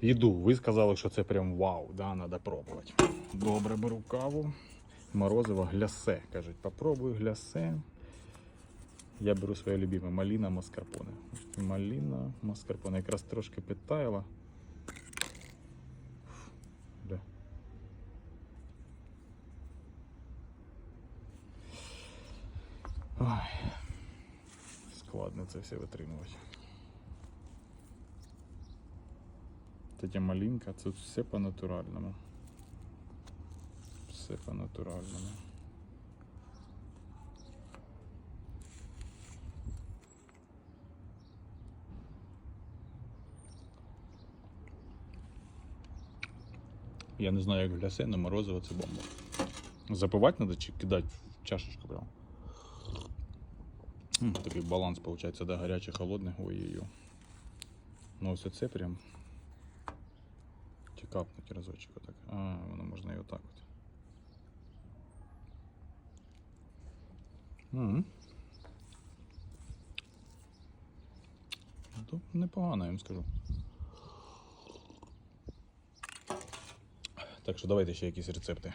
їду. Ви сказали, що це прям вау, да, треба пробувати. Добре, беру каву. Морозиво глясе. Кажуть, попробуй глясе. Я беру своє любиме маліна маскарпоне. Маліна маскарпоне. Якраз трошки підтаяла. Де? Ой. Складно це все витримувати. Тетя малинка, це все по-натуральному. Все по-натуральному. Я не знаю, як глясе, але морозиво це бомба. Запивати треба чи кидати в чашечку прямо. Такий баланс виходить, да, гаряче, холодне. Ой-ой-ой. Ну ось оце прям. Капнуть разочек отак. А, воно можна і отак от. Угу. То непогано, я вам скажу. Так що давайте ще якісь рецепти.